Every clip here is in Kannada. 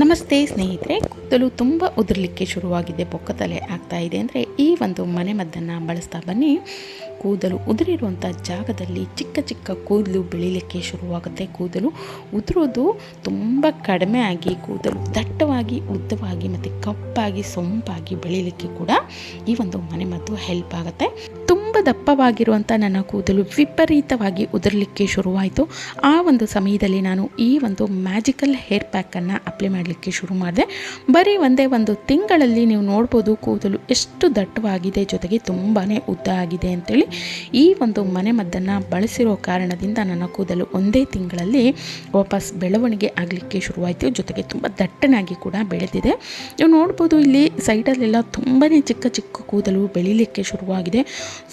ನಮಸ್ತೆ ಸ್ನೇಹಿತರೆ, ಕೂದಲು ತುಂಬ ಉದುರಲಿಕ್ಕೆ ಶುರುವಾಗಿದೆ ಬೊಕ್ಕತಲೆ ಆಗ್ತಾ ಇದೆ ಅಂದರೆ ಈ ಒಂದು ಮನೆಮದ್ದನ್ನು ಬಳಸ್ತಾ ಬನ್ನಿ. ಕೂದಲು ಉದುರಿರುವಂಥ ಜಾಗದಲ್ಲಿ ಚಿಕ್ಕ ಚಿಕ್ಕ ಕೂದಲು ಬೆಳೀಲಿಕ್ಕೆ ಶುರುವಾಗುತ್ತೆ. ಕೂದಲು ಉದುರೋದು ತುಂಬ ಕಡಿಮೆ ಆಗಿ, ಕೂದಲು ದಟ್ಟವಾಗಿ, ಉದ್ದವಾಗಿ ಮತ್ತು ಕಪ್ಪಾಗಿ, ಸೊಂಪಾಗಿ ಬೆಳೀಲಿಕ್ಕೆ ಕೂಡ ಈ ಒಂದು ಮನೆಮದ್ದು ಹೆಲ್ಪ್ ಆಗುತ್ತೆ. ತುಂಬ ದಪ್ಪವಾಗಿರುವಂಥ ನನ್ನ ಕೂದಲು ವಿಪರೀತವಾಗಿ ಉದುರಲಿಕ್ಕೆ ಶುರುವಾಯಿತು. ಆ ಒಂದು ಸಮಯದಲ್ಲಿ ನಾನು ಈ ಒಂದು ಮ್ಯಾಜಿಕಲ್ ಹೇರ್ ಪ್ಯಾಕನ್ನು ಅಪ್ಲೈ ಮಾಡಲಿಕ್ಕೆ ಶುರು ಮಾಡಿದೆ. ಬರೀ ಒಂದೇ ಒಂದು ತಿಂಗಳಲ್ಲಿ ನೀವು ನೋಡ್ಬೋದು ಕೂದಲು ಎಷ್ಟು ದಟ್ಟವಾಗಿದೆ, ಜೊತೆಗೆ ತುಂಬಾ ಉದ್ದ ಆಗಿದೆ ಅಂತೇಳಿ. ಈ ಒಂದು ಮನೆಮದ್ದನ್ನು ಬಳಸಿರೋ ಕಾರಣದಿಂದ ನನ್ನ ಕೂದಲು ಒಂದೇ ತಿಂಗಳಲ್ಲಿ ವಾಪಸ್ ಬೆಳವಣಿಗೆ ಆಗಲಿಕ್ಕೆ ಶುರುವಾಯಿತು. ಜೊತೆಗೆ ತುಂಬ ದಟ್ಟನಾಗಿ ಕೂಡ ಬೆಳೆದಿದೆ. ನೀವು ನೋಡ್ಬೋದು ಇಲ್ಲಿ ಸೈಡಲ್ಲೆಲ್ಲ ತುಂಬಾ ಚಿಕ್ಕ ಚಿಕ್ಕ ಕೂದಲು ಬೆಳೀಲಿಕ್ಕೆ ಶುರುವಾಗಿದೆ.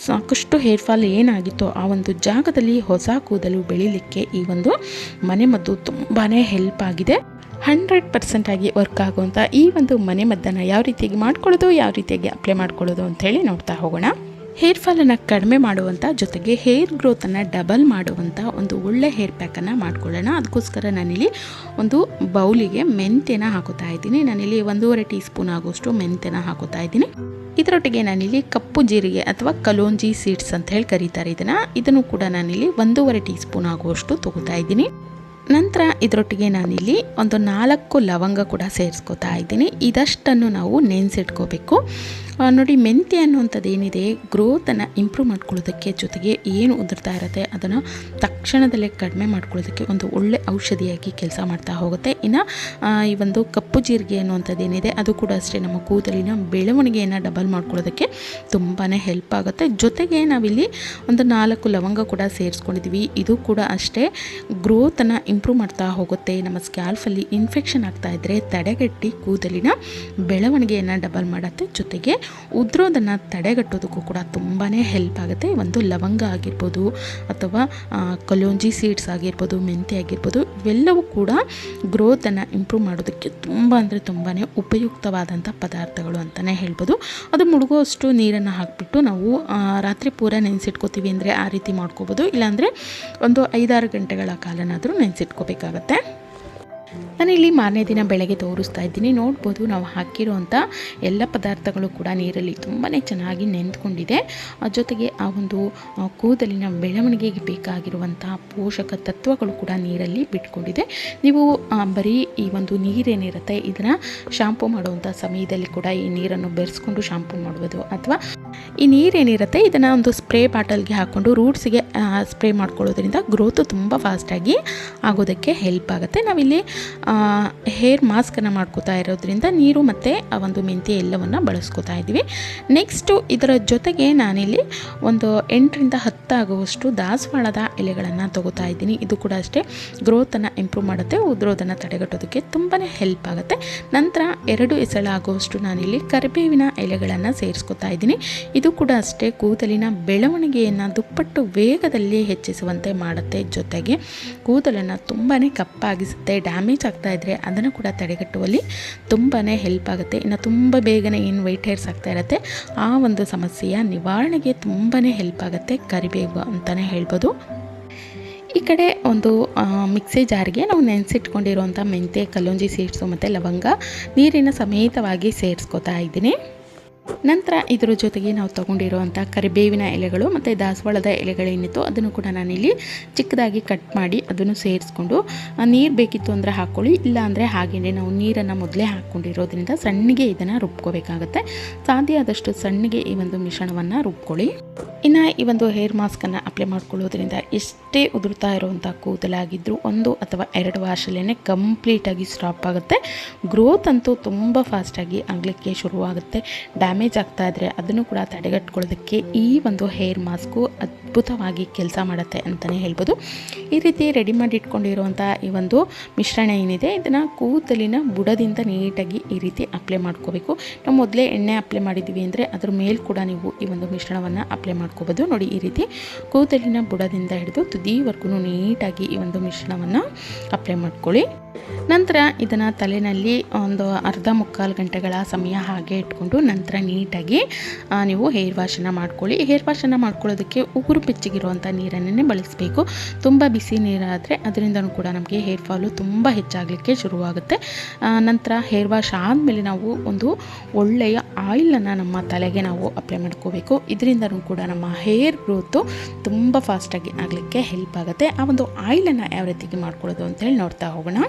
ಸಾಕಷ್ಟು ಹೇರ್ ಫಾಲ್ ಏನಾಗಿತ್ತೋ ಆ ಒಂದು ಜಾಗದಲ್ಲಿ ಹೊಸ ಕೂದಲು ಬೆಳೀಲಿಕ್ಕೆ ಈ ಒಂದು ಮನೆಮದ್ದು ತುಂಬಾ ಹೆಲ್ಪ್ ಆಗಿದೆ. ಹಂಡ್ರೆಡ್ ಪರ್ಸೆಂಟಾಗಿ ವರ್ಕ್ ಆಗುವಂಥ ಈ ಒಂದು ಮನೆಮದ್ದನ್ನು ಯಾವ ರೀತಿಯಾಗಿ ಮಾಡ್ಕೊಳ್ಳೋದು, ಯಾವ ರೀತಿಯಾಗಿ ಅಪ್ಲೈ ಮಾಡ್ಕೊಳ್ಳೋದು ಅಂಥೇಳಿ ನೋಡ್ತಾ ಹೋಗೋಣ. ಹೇರ್ ಫಾಲನ್ನು ಕಡಿಮೆ ಮಾಡುವಂಥ ಜೊತೆಗೆ ಹೇರ್ ಗ್ರೋತನ್ನು ಡಬಲ್ ಮಾಡುವಂಥ ಒಂದು ಒಳ್ಳೆ ಹೇರ್ ಪ್ಯಾಕನ್ನು ಮಾಡ್ಕೊಳ್ಳೋಣ. ಅದಕ್ಕೋಸ್ಕರ ನಾನಿಲ್ಲಿ ಒಂದು ಬೌಲಿಗೆ ಮೆಂತ್ಯನ ಹಾಕೋತಾ ಇದ್ದೀನಿ. ನಾನಿಲ್ಲಿ ಒಂದೂವರೆ ಟೀ ಸ್ಪೂನ್ ಆಗುವಷ್ಟು ಮೆಂತ್ಯನ ಹಾಕೋತಾ ಇದ್ದೀನಿ. ಇದರೊಟ್ಟಿಗೆ ನಾನಿಲ್ಲಿ ಕಪ್ಪು ಜೀರಿಗೆ ಅಥವಾ ಕಲೋಂಜಿ ಸೀಡ್ಸ್ ಅಂತ ಹೇಳಿ ಕರೀತಾರೆ. ಇದನ್ನು ಇದನ್ನು ಕೂಡ ನಾನಿಲ್ಲಿ ಒಂದೂವರೆ ಟೀ ಸ್ಪೂನ್ ಆಗುವಷ್ಟು ತೊಗೋತಾ ಇದ್ದೀನಿ. ನಂತರ ಇದರೊಟ್ಟಿಗೆ ನಾನಿಲ್ಲಿ ಒಂದು ನಾಲ್ಕು ಲವಂಗ ಕೂಡ ಸೇರಿಸ್ಕೊತಾ ಇದ್ದೀನಿ. ಇದಷ್ಟನ್ನು ನಾವು ನೆನೆಸಿಟ್ಕೋಬೇಕು. ನೋಡಿ ಮೆಂತ್ಯ ಅನ್ನುವಂಥದ್ದು ಏನಿದೆ ಗ್ರೋತನ್ನು ಇಂಪ್ರೂವ್ ಮಾಡ್ಕೊಳ್ಳೋದಕ್ಕೆ ಜೊತೆಗೆ ಏನು ಉದುರ್ತಾ ಇರುತ್ತೆ, ಅದನ್ನು ತಕ್ಷಣದಲ್ಲೇ ಕಡಿಮೆ ಮಾಡ್ಕೊಳ್ಳೋದಕ್ಕೆ ಒಂದು ಒಳ್ಳೆ ಔಷಧಿಯಾಗಿ ಕೆಲಸ ಮಾಡ್ತಾ ಹೋಗುತ್ತೆ. ಇನ್ನು ಈ ಒಂದು ಕಪ್ಪು ಜೀರಿಗೆ ಅನ್ನುವಂಥದ್ದು ಏನಿದೆ ಅದು ಕೂಡ ಅಷ್ಟೇ ನಮ್ಮ ಕೂದಲಿನ ಬೆಳವಣಿಗೆಯನ್ನು ಡಬಲ್ ಮಾಡ್ಕೊಳ್ಳೋದಕ್ಕೆ ತುಂಬಾ ಹೆಲ್ಪ್ ಆಗುತ್ತೆ. ಜೊತೆಗೆ ನಾವಿಲ್ಲಿ ಒಂದು ನಾಲ್ಕು ಲವಂಗ ಕೂಡ ಸೇರಿಸ್ಕೊಂಡಿದ್ವಿ. ಇದು ಕೂಡ ಅಷ್ಟೇ ಗ್ರೋತನ್ನು ಇಂಪ್ರೂವ್ ಮಾಡ್ತಾ ಹೋಗುತ್ತೆ. ನಮ್ಮ ಸ್ಕ್ಯಾಲ್ಫಲ್ಲಿ ಇನ್ಫೆಕ್ಷನ್ ಆಗ್ತಾ ಇದ್ದರೆ ತಡೆಗಟ್ಟಿ ಕೂದಲಿನ ಬೆಳವಣಿಗೆಯನ್ನು ಡಬಲ್ ಮಾಡುತ್ತೆ. ಜೊತೆಗೆ ಉದ್ರೋದನ್ನು ತಡೆಗಟ್ಟೋದಕ್ಕೂ ಕೂಡ ತುಂಬಾ ಹೆಲ್ಪ್ ಆಗುತ್ತೆ. ಒಂದು ಲವಂಗ ಆಗಿರ್ಬೋದು ಅಥವಾ ಕಲೋಂಜಿ ಸೀಡ್ಸ್ ಆಗಿರ್ಬೋದು ಮೆಂತೆ ಆಗಿರ್ಬೋದು, ಇವೆಲ್ಲವೂ ಕೂಡ ಗ್ರೋತನ್ನು ಇಂಪ್ರೂವ್ ಮಾಡೋದಕ್ಕೆ ತುಂಬ ಅಂದರೆ ತುಂಬಾ ಉಪಯುಕ್ತವಾದಂಥ ಪದಾರ್ಥಗಳು ಅಂತಲೇ ಹೇಳ್ಬೋದು. ಅದು ಮುಳುಗುವಷ್ಟು ನೀರನ್ನು ಹಾಕಿಬಿಟ್ಟು ನಾವು ರಾತ್ರಿ ಪೂರ ನೆನೆಸಿಟ್ಕೋತೀವಿ ಅಂದರೆ ಆ ರೀತಿ ಮಾಡ್ಕೋಬೋದು. ಇಲ್ಲಾಂದರೆ ಒಂದು ಐದಾರು ಗಂಟೆಗಳ ಕಾಲನಾದರೂ ನೆನೆಸಿಟ್ಕೋಬೇಕಾಗತ್ತೆ. ನಾನಿಲ್ಲಿ ಮಾರನೇ ದಿನ ಬೆಳಗ್ಗೆ ತೋರಿಸ್ತಾ ಇದ್ದೀನಿ. ನೋಡ್ಬೋದು ನಾವು ಹಾಕಿರೋವಂಥ ಎಲ್ಲ ಪದಾರ್ಥಗಳು ಕೂಡ ನೀರಲ್ಲಿ ತುಂಬಾ ಚೆನ್ನಾಗಿ ನೆಂದ್ಕೊಂಡಿದೆ. ಜೊತೆಗೆ ಆ ಒಂದು ಕೂದಲಿನ ಬೆಳವಣಿಗೆಗೆ ಬೇಕಾಗಿರುವಂಥ ಪೋಷಕ ತತ್ವಗಳು ಕೂಡ ನೀರಲ್ಲಿ ಬಿಟ್ಕೊಂಡಿದೆ. ನೀವು ಬರೀ ಈ ಒಂದು ನೀರೇನಿರುತ್ತೆ ಇದನ್ನು ಶಾಂಪು ಮಾಡುವಂಥ ಸಮಯದಲ್ಲಿ ಕೂಡ ಈ ನೀರನ್ನು ಬೆರೆಸ್ಕೊಂಡು ಶಾಂಪು ಮಾಡ್ಬೋದು ಅಥವಾ ಈ ನೀರೇನಿರುತ್ತೆ ಇದನ್ನು ಒಂದು ಸ್ಪ್ರೇ ಬಾಟಲ್ಗೆ ಹಾಕ್ಕೊಂಡು ರೂಟ್ಸ್ಗೆ ಸ್ಪ್ರೇ ಮಾಡ್ಕೊಳ್ಳೋದ್ರಿಂದ ಗ್ರೋತು ತುಂಬ ಫಾಸ್ಟಾಗಿ ಆಗೋದಕ್ಕೆ ಹೆಲ್ಪ್ ಆಗುತ್ತೆ. ನಾವಿಲ್ಲಿ ಹೇರ್ ಮಾಸ್ಕನ್ನು ಮಾಡ್ಕೋತಾ ಇರೋದ್ರಿಂದ ನೀರು ಮತ್ತು ಆ ಒಂದು ಮೆಂತ್ಯ ಎಲ್ಲವನ್ನು ಬಳಸ್ಕೋತಾ ಇದ್ದೀವಿ. ನೆಕ್ಸ್ಟು ಇದರ ಜೊತೆಗೆ ನಾನಿಲ್ಲಿ ಒಂದು ಎಂಟರಿಂದ ಹತ್ತು ಆಗುವಷ್ಟು ದಾಸವಾಳದ ಎಲೆಗಳನ್ನು ತಗೋತಾ ಇದ್ದೀನಿ. ಇದು ಕೂಡ ಅಷ್ಟೇ ಗ್ರೋತನ್ನು ಇಂಪ್ರೂವ್ ಮಾಡುತ್ತೆ ಉದ್ರೋದನ್ನು ತಡೆಗಟ್ಟೋದಕ್ಕೆ ತುಂಬಾ ಹೆಲ್ಪ್ ಆಗುತ್ತೆ. ನಂತರ ಎರಡು ಎಸಳಾಗುವಷ್ಟು ನಾನಿಲ್ಲಿ ಕರಿಬೇವಿನ ಎಲೆಗಳನ್ನು ಸೇರಿಸ್ಕೊತಾ ಇದ್ದೀನಿ. ಇದು ಕೂಡ ಅಷ್ಟೇ ಕೂದಲಿನ ಬೆಳವಣಿಗೆಯನ್ನು ದುಪ್ಪಟ್ಟು ವೇಗದಲ್ಲಿ ಹೆಚ್ಚಿಸುವಂತೆ ಮಾಡುತ್ತೆ. ಜೊತೆಗೆ ಕೂದಲನ್ನು ತುಂಬಾ ಕಪ್ಪಾಗಿಸುತ್ತೆ, ಡ್ಯಾಮೇಜ್ ಆಗ್ತಾ ಇದ್ದರೆ ಅದನ್ನು ಕೂಡ ತಡೆಗಟ್ಟುವಲ್ಲಿ ತುಂಬಾ ಹೆಲ್ಪ್ ಆಗುತ್ತೆ. ಇನ್ನು ತುಂಬ ಬೇಗನೆ ಏನು ವೈಟ್ ಹೇರ್ಸ್ ಆಗ್ತಾ ಇರುತ್ತೆ, ಆ ಒಂದು ಸಮಸ್ಯೆಯ ನಿವಾರಣೆಗೆ ತುಂಬಾ ಹೆಲ್ಪ್ ಆಗುತ್ತೆ ಕರಿಬೇವು ಅಂತಲೇ ಹೇಳ್ಬೋದು. ಈ ಕಡೆ ಒಂದು ಮಿಕ್ಸಿ ಜಾರಿಗೆ ನಾವು ನೆನೆಸಿಟ್ಕೊಂಡಿರುವಂಥ ಮೆಂತೆ ಕಲ್ಲೊಂಜಿ ಸೀಡ್ಸು ಮತ್ತು ಲವಂಗ ನೀರಿನ ಸಮೇತವಾಗಿ ಸೇರಿಸ್ಕೊತಾ ಇದ್ದೀನಿ. ನಂತರ ಇದರ ಜೊತೆಗೆ ನಾವು ತೊಗೊಂಡಿರುವಂಥ ಕರಿಬೇವಿನ ಎಲೆಗಳು ಮತ್ತು ದಾಸವಾಳದ ಎಲೆಗಳೇನಿತ್ತು ಅದನ್ನು ಕೂಡ ನಾನಿಲ್ಲಿ ಚಿಕ್ಕದಾಗಿ ಕಟ್ ಮಾಡಿ ಅದನ್ನು ಸೇರಿಸ್ಕೊಂಡು ನೀರು ಬೇಕಿತ್ತು ಅಂದರೆ ಹಾಕ್ಕೊಳ್ಳಿ ಇಲ್ಲ ಅಂದರೆ ಹಾಗೆಯೇ ನಾವು ನೀರನ್ನು ಮೊದಲೇ ಹಾಕ್ಕೊಂಡಿರೋದ್ರಿಂದ ಸಣ್ಣಗೆ ಇದನ್ನು ರುಬ್ಕೋಬೇಕಾಗತ್ತೆ. ಸಾಧ್ಯ ಆದಷ್ಟು ಸಣ್ಣಗೆ ಈ ಒಂದು ಮಿಶ್ರಣವನ್ನು ರುಬ್ಕೊಳ್ಳಿ. ಇನ್ನು ಈ ಒಂದು ಹೇರ್ ಮಾಸ್ಕನ್ನು ಅಪ್ಲೈ ಮಾಡ್ಕೊಳ್ಳೋದ್ರಿಂದ ಎಷ್ಟೇ ಉದುರ್ತಾ ಇರುವಂಥ ಕೂದಲಾಗಿದ್ದರೂ ಒಂದು ಅಥವಾ ಎರಡು ವಾಶಲ್ಲೇ ಕಂಪ್ಲೀಟಾಗಿ ಸ್ಟಾಪ್ ಆಗುತ್ತೆ. ಗ್ರೋತ್ ಅಂತೂ ತುಂಬ ಫಾಸ್ಟಾಗಿ ಆಗಲಿಕ್ಕೆ ಶುರುವಾಗುತ್ತೆ. ಡ್ಯಾಮೇಜ್ ಆಗ್ತಾ ಇದ್ದರೆ ಅದನ್ನು ಕೂಡ ತಡೆಗಟ್ಕೊಳ್ಳೋದಕ್ಕೆ ಈ ಒಂದು ಹೇರ್ ಮಾಸ್ಕು ಅದ್ಭುತವಾಗಿ ಕೆಲಸ ಮಾಡುತ್ತೆ ಅಂತಲೇ ಹೇಳ್ಬೋದು. ಈ ರೀತಿ ರೆಡಿ ಮಾಡಿ ಇಟ್ಕೊಂಡಿರುವಂಥ ಈ ಒಂದು ಮಿಶ್ರಣ ಏನಿದೆ, ಇದನ್ನು ಕೂದಲಿನ ಬುಡದಿಂದ ನೀಟಾಗಿ ಈ ರೀತಿ ಅಪ್ಲೈ ಮಾಡ್ಕೋಬೇಕು. ನಾವು ಮೊದಲೇ ಎಣ್ಣೆ ಅಪ್ಲೈ ಮಾಡಿದ್ದೀವಿ ಅಂದರೆ ಅದ್ರ ಮೇಲೆ ಕೂಡ ನೀವು ಈ ಒಂದು ಮಿಶ್ರಣವನ್ನು ಅಪ್ಲೈ ಮಾಡ್ಕೋಬೋದು. ನೋಡಿ ಈ ರೀತಿ ಕೂದಲಿನ ಬುಡದಿಂದ ಹಿಡಿದು ತುದಿವರೆಗೂ ನೀಟಾಗಿ ಈ ಒಂದು ಮಿಶ್ರಣವನ್ನು ಅಪ್ಲೈ ಮಾಡ್ಕೊಳ್ಳಿ. ನಂತರ ಇದನ್ನು ತಲೆಯಲ್ಲಿ ಒಂದು ಅರ್ಧ ಮುಕ್ಕಾಲು ಗಂಟೆಗಳ ಸಮಯ ಹಾಗೆ ಇಟ್ಕೊಂಡು ನಂತರ ನೀಟಾಗಿ ನೀವು ಹೇರ್ ವಾಶನ್ನು ಮಾಡ್ಕೊಳ್ಳಿ. ಹೇರ್ ವಾಶನ್ನು ಮಾಡ್ಕೊಳ್ಳೋದಕ್ಕೆ ಉಗುರು ಬೆಚ್ಚಗಿರುವಂಥ ನೀರನ್ನೇ ಬಳಸಬೇಕು. ತುಂಬ ಬಿಸಿ ನೀರಾದರೆ ಅದರಿಂದನೂ ಕೂಡ ನಮಗೆ ಹೇರ್ ಫಾಲು ತುಂಬ ಹೆಚ್ಚಾಗಲಿಕ್ಕೆ ಶುರುವಾಗುತ್ತೆ. ನಂತರ ಹೇರ್ ವಾಶ್ ಆದಮೇಲೆ ನಾವು ಒಂದು ಒಳ್ಳೆಯ ಆಯಿಲನ್ನು ನಮ್ಮ ತಲೆಗೆ ನಾವು ಅಪ್ಲೈ ಮಾಡ್ಕೋಬೇಕು. ಇದರಿಂದನೂ ಕೂಡ ನಮ್ಮ ಹೇರ್ ಗ್ರೋತು ತುಂಬ ಫಾಸ್ಟಾಗಿ ಆಗಲಿಕ್ಕೆ ಹೆಲ್ಪ್ ಆಗುತ್ತೆ. ಆ ಒಂದು ಆಯಿಲನ್ನು ಯಾವ ರೀತಿಗೆ ಮಾಡ್ಕೊಳ್ಳೋದು ಅಂತೇಳಿ ನೋಡ್ತಾ ಹೋಗೋಣ.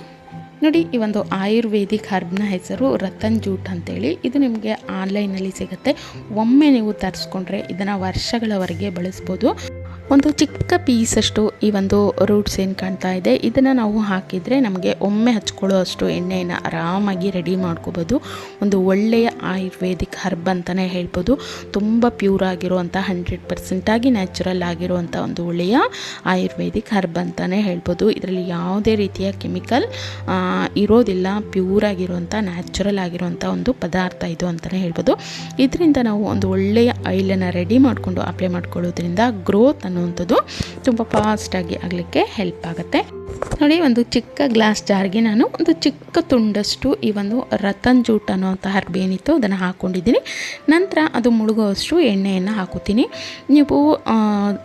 ನೋಡಿ, ಈ ಒಂದು ಆಯುರ್ವೇದಿಕ್ ಹರ್ಬ್ನ ಹೆಸರು ರತನ್ ಜೂಟ್ ಅಂತೇಳಿ. ಇದು ನಿಮಗೆ ಆನ್ಲೈನಲ್ಲಿ ಸಿಗುತ್ತೆ. ಒಮ್ಮೆ ನೀವು ತರಿಸ್ಕೊಂಡ್ರೆ ಇದನ್ನು ವರ್ಷಗಳವರೆಗೆ ಬಳಸ್ಬೋದು. ಒಂದು ಚಿಕ್ಕ ಪೀಸಷ್ಟು ಈ ಒಂದು ರೂಟ್ಸ್ ಏನು ಕಾಣ್ತಾ ಇದೆ, ಇದನ್ನು ನಾವು ಹಾಕಿದರೆ ನಮಗೆ ಒಮ್ಮೆ ಹಚ್ಕೊಳ್ಳೋ ಅಷ್ಟು ಎಣ್ಣೆಯನ್ನು ಆರಾಮಾಗಿ ರೆಡಿ ಮಾಡ್ಕೋಬೋದು. ಒಂದು ಒಳ್ಳೆಯ ಆಯುರ್ವೇದಿಕ್ ಹರ್ಬ್ ಅಂತಲೇ ಹೇಳ್ಬೋದು. ತುಂಬ ಪ್ಯೂರ್ ಆಗಿರುವಂಥ ಹಂಡ್ರೆಡ್ ಪರ್ಸೆಂಟಾಗಿ ನ್ಯಾಚುರಲ್ ಆಗಿರುವಂಥ ಒಂದು ಒಳ್ಳೆಯ ಆಯುರ್ವೇದಿಕ್ ಹರ್ಬ್ ಅಂತಲೇ ಹೇಳ್ಬೋದು. ಇದರಲ್ಲಿ ಯಾವುದೇ ರೀತಿಯ ಕೆಮಿಕಲ್ ಇರೋದಿಲ್ಲ. ಪ್ಯೂರ್ ಆಗಿರುವಂಥ ನ್ಯಾಚುರಲ್ ಆಗಿರುವಂಥ ಒಂದು ಪದಾರ್ಥ ಇದು ಅಂತಲೇ ಹೇಳ್ಬೋದು. ಇದರಿಂದ ನಾವು ಒಂದು ಒಳ್ಳೆಯ ಆಯಿಲನ್ನು ರೆಡಿ ಮಾಡಿಕೊಂಡು ಅಪ್ಲೈ ಮಾಡ್ಕೊಳ್ಳೋದ್ರಿಂದ ಗ್ರೋತ್ ಅನ್ನುವಂಥದ್ದು ತುಂಬ ಫಾಸ್ಟಾಗಿ ಆಗಲಿಕ್ಕೆ ಹೆಲ್ಪ್ ಆಗುತ್ತೆ. ನೋಡಿ, ಒಂದು ಚಿಕ್ಕ ಗ್ಲಾಸ್ ಜಾರ್ಗೆ ನಾನು ಒಂದು ಚಿಕ್ಕ ತುಂಡಷ್ಟು ಈ ಒಂದು ರತನ್ ಜೂಟ್ ಅನ್ನೋಂಥ ಅರ್ಬಿ ಏನಿತ್ತು ಅದನ್ನು ಹಾಕ್ಕೊಂಡಿದ್ದೀನಿ ನಂತರ ಅದು ಮುಳುಗುವಷ್ಟು ಎಣ್ಣೆಯನ್ನು ಹಾಕುತ್ತೀನಿ. ನೀವು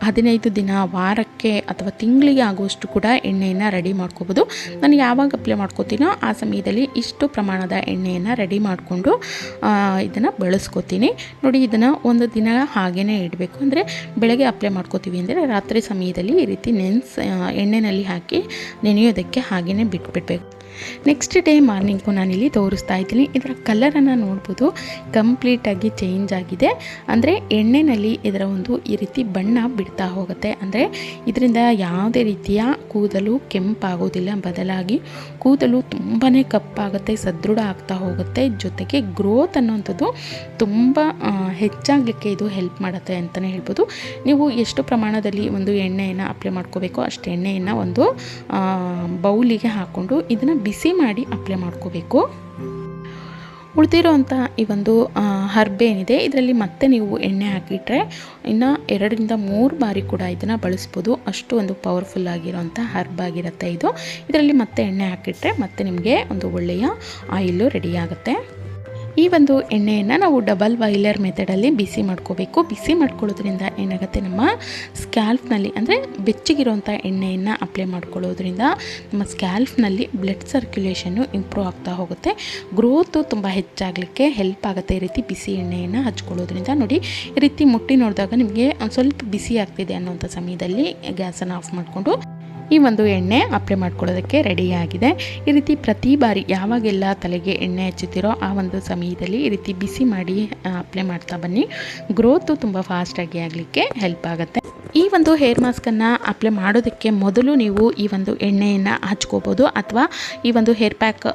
ಹದಿನೈದು ದಿನ, ವಾರಕ್ಕೆ ಅಥವಾ ತಿಂಗಳಿಗೆ ಆಗುವಷ್ಟು ಕೂಡ ಎಣ್ಣೆಯನ್ನು ರೆಡಿ ಮಾಡ್ಕೋಬೋದು. ನಾನು ಯಾವಾಗ ಅಪ್ಲೈ ಮಾಡ್ಕೋತೀನೋ ಆ ಸಮಯದಲ್ಲಿ ಇಷ್ಟು ಪ್ರಮಾಣದ ಎಣ್ಣೆಯನ್ನು ರೆಡಿ ಮಾಡಿಕೊಂಡು ಇದನ್ನು ಬಳಸ್ಕೋತೀನಿ. ನೋಡಿ, ಇದನ್ನು ಒಂದು ದಿನ ಹಾಗೇ ಇಡಬೇಕು. ಅಂದರೆ ಬೆಳಗ್ಗೆ ಅಪ್ಲೈ ಮಾಡ್ಕೋತೀವಿ ಅಂದರೆ ರಾತ್ರಿ ಸಮಯದಲ್ಲಿ ಈ ರೀತಿ ನೆನ್ಸ್ ಎಣ್ಣೆಯಲ್ಲಿ ಹಾಕಿ ನೆನೆಯೋದಕ್ಕೆ ಹಾಗೆಯೇ ಬಿಟ್ಬಿಡ್ಬೇಕು. ನೆಕ್ಸ್ಟ್ ಡೇ ಮಾರ್ನಿಂಗು ನಾನಿಲ್ಲಿ ತೋರಿಸ್ತಾ ಇದ್ದೀನಿ. ಇದರ ಕಲರನ್ನು ನೋಡ್ಬೋದು. ಕಂಪ್ಲೀಟಾಗಿ ಚೇಂಜ್ ಆಗಿದೆ. ಅಂದರೆ ಎಣ್ಣೆನಲ್ಲಿ ಇದರ ಒಂದು ಈ ರೀತಿ ಬಣ್ಣ ಬಿಡ್ತಾ ಹೋಗುತ್ತೆ. ಅಂದರೆ ಇದರಿಂದ ಯಾವುದೇ ರೀತಿಯ ಕೂದಲು ಕೆಂಪಾಗೋದಿಲ್ಲ. ಬದಲಾಗಿ ಕೂದಲು ತುಂಬಾ ಕಪ್ಪಾಗುತ್ತೆ, ಸದೃಢ ಆಗ್ತಾ ಹೋಗುತ್ತೆ. ಜೊತೆಗೆ ಗ್ರೋತ್ ಅನ್ನೋಂಥದ್ದು ತುಂಬ ಹೆಚ್ಚಾಗಲಿಕ್ಕೆ ಇದು ಹೆಲ್ಪ್ ಮಾಡುತ್ತೆ ಅಂತಲೇ ಹೇಳ್ಬೋದು. ನೀವು ಎಷ್ಟು ಪ್ರಮಾಣದಲ್ಲಿ ಒಂದು ಎಣ್ಣೆಯನ್ನು ಅಪ್ಲೈ ಮಾಡ್ಕೋಬೇಕು ಅಷ್ಟು ಎಣ್ಣೆಯನ್ನು ಒಂದು ಬೌಲಿಗೆ ಹಾಕ್ಕೊಂಡು ಇದನ್ನು ಬಿಸಿ ಮಾಡಿ ಅಪ್ಲೈ ಮಾಡ್ಕೋಬೇಕು. ಉಳಿದಿರೋವಂಥ ಈ ಒಂದು ಹರ್ಬ್ ಏನಿದೆ, ಇದರಲ್ಲಿ ಮತ್ತೆ ನೀವು ಎಣ್ಣೆ ಹಾಕಿಟ್ರೆ ಇನ್ನು ಎರಡರಿಂದ ಮೂರು ಬಾರಿ ಕೂಡ ಇದನ್ನು ಬಳಸ್ಬೋದು. ಅಷ್ಟು ಒಂದು ಪವರ್ಫುಲ್ ಆಗಿರೋವಂಥ ಹರ್ಬ್ ಆಗಿರುತ್ತೆ ಇದು. ಇದರಲ್ಲಿ ಮತ್ತೆ ಎಣ್ಣೆ ಹಾಕಿಟ್ರೆ ಮತ್ತೆ ನಿಮಗೆ ಒಂದು ಒಳ್ಳೆಯ ಆಯಿಲು ರೆಡಿ ಆಗುತ್ತೆ. ಈ ಒಂದು ಎಣ್ಣೆಯನ್ನು ನಾವು ಡಬಲ್ ಬಾಯ್ಲರ್ ಮೆಥಡಲ್ಲಿ ಬಿಸಿ ಮಾಡ್ಕೋಬೇಕು. ಬಿಸಿ ಮಾಡ್ಕೊಳ್ಳೋದ್ರಿಂದ ಏನಾಗುತ್ತೆ ನಮ್ಮ ಸ್ಕ್ಯಾಲ್ಫ್ನಲ್ಲಿ ಅಂದರೆ ಬೆಚ್ಚಗಿರುವಂಥ ಎಣ್ಣೆಯನ್ನು ಅಪ್ಲೈ ಮಾಡ್ಕೊಳ್ಳೋದ್ರಿಂದ ನಮ್ಮ ಸ್ಕ್ಯಾಲ್ಫ್ನಲ್ಲಿ ಬ್ಲಡ್ ಸರ್ಕ್ಯುಲೇಷನ್ನು ಇಂಪ್ರೂವ್ ಆಗ್ತಾ ಹೋಗುತ್ತೆ. ಗ್ರೋತು ತುಂಬ ಹೆಚ್ಚಾಗಲಿಕ್ಕೆ ಹೆಲ್ಪ್ ಆಗುತ್ತೆ ಈ ರೀತಿ ಬಿಸಿ ಎಣ್ಣೆಯನ್ನು ಹಚ್ಕೊಳ್ಳೋದ್ರಿಂದ. ನೋಡಿ, ಈ ರೀತಿ ಮುಟ್ಟಿ ನೋಡಿದಾಗ ನಿಮಗೆ ಒಂದು ಸ್ವಲ್ಪ ಬಿಸಿ ಆಗ್ತಿದೆ ಅನ್ನೋಂಥ ಸಮಯದಲ್ಲಿ ಗ್ಯಾಸನ್ನು ಆಫ್ ಮಾಡಿಕೊಂಡು ಈ ಒಂದು ಎಣ್ಣೆ ಅಪ್ಲೈ ಮಾಡ್ಕೊಳ್ಳೋದಕ್ಕೆ ರೆಡಿಯಾಗಿದೆ ಈ ರೀತಿ ಪ್ರತಿ ಬಾರಿ ಯಾವಾಗೆಲ್ಲ ತಲೆಗೆ ಎಣ್ಣೆ ಹಚ್ಚುತ್ತೀರೋ ಆ ಒಂದು ಸಮಯದಲ್ಲಿ ಈ ರೀತಿ ಬಿಸಿ ಮಾಡಿ ಅಪ್ಲೈ ಮಾಡ್ತಾ ಬನ್ನಿ. ಗ್ರೋತು ತುಂಬ ಫಾಸ್ಟಾಗಿ ಆಗಲಿಕ್ಕೆ ಹೆಲ್ಪ್ ಆಗುತ್ತೆ. ಈ ಒಂದು ಹೇರ್ ಮಾಸ್ಕನ್ನು ಅಪ್ಲೈ ಮಾಡೋದಕ್ಕೆ ಮೊದಲು ನೀವು ಈ ಒಂದು ಎಣ್ಣೆಯನ್ನು ಹಚ್ಕೋಬೋದು ಅಥವಾ ಈ ಒಂದು ಹೇರ್ ಪ್ಯಾಕ್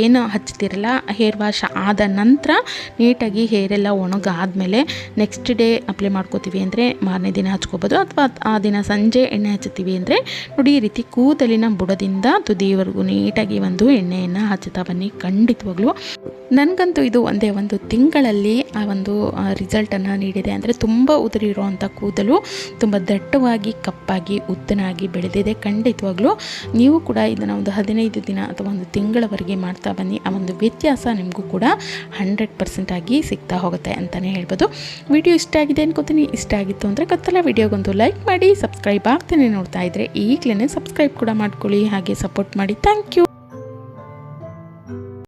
ಏನು ಹಚ್ತಿರಲ್ಲ ಹೇರ್ ವಾಶ್ ಆದ ನಂತರ ನೀಟಾಗಿ ಹೇರೆಲ್ಲ ಒಣಗಾದ್ಮೇಲೆ ನೆಕ್ಸ್ಟ್ ಡೇ ಅಪ್ಲೈ ಮಾಡ್ಕೋತೀವಿ ಅಂದರೆ ಮಾರನೇ ದಿನ ಹಚ್ಕೋಬೋದು ಅಥವಾ ಆ ದಿನ ಸಂಜೆ ಎಣ್ಣೆ ಹಚ್ಚುತ್ತೀವಿ ಅಂದರೆ ನೋಡಿ ಈ ರೀತಿ ಕೂದಲಿನ ಬುಡದಿಂದ ತುದಿಯವರೆಗೂ ನೀಟಾಗಿ ಒಂದು ಎಣ್ಣೆಯನ್ನು ಹಚ್ಚುತ್ತಾ ಬನ್ನಿ ಖಂಡಿತವಾಗ್ಲೂ. ನನಗಂತೂ ಇದು ಒಂದೇ ಒಂದು ತಿಂಗಳಲ್ಲಿ ಆ ಒಂದು ರಿಸಲ್ಟನ್ನು ನೀಡಿದೆ. ಅಂದರೆ ತುಂಬ ಉದುರಿರುವಂಥ ಕೂದಲು, ತುಂಬ ದಟ್ಟವಾಗಿ, ಕಪ್ಪಾಗಿ, ಉದ್ದನಾಗಿ ಬೆಳೆದಿದೆ. ಖಂಡಿತವಾಗ್ಲೂ ನೀವು ಕೂಡ ಇದನ್ನು ಒಂದು ಹದಿನೈದು ದಿನ ಅಥವಾ ಒಂದು ತಿಂಗಳವರೆಗೆ ಮಾಡ್ತಾ ಬನ್ನಿ. ಆ ಒಂದು ವ್ಯತ್ಯಾಸ ನಿಮಗೂ ಕೂಡ ಹಂಡ್ರೆಡ್ ಪರ್ಸೆಂಟ್ ಆಗಿ ಸಿಗ್ತಾ ಹೋಗುತ್ತೆ ಅಂತಲೇ ಹೇಳ್ಬೋದು. ವಿಡಿಯೋ ಇಷ್ಟ ಆಗಿದೆ ಅನ್ಕೋತೀನಿ. ಇಷ್ಟ ಆಗಿತ್ತು ಅಂದರೆ ಗೊತ್ತಲ್ಲ ವಿಡಿಯೋಗೊಂದು ಲೈಕ್ ಮಾಡಿ, ಸಬ್ಸ್ಕ್ರೈಬ್ ಆಗ್ತಾನೆ ನೋಡ್ತಾ ಇದ್ದರೆ ಈಗಲೇ ಸಬ್ಸ್ಕ್ರೈಬ್ ಕೂಡ ಮಾಡ್ಕೊಳ್ಳಿ. ಹಾಗೆ ಸಪೋರ್ಟ್ ಮಾಡಿ. Thank you.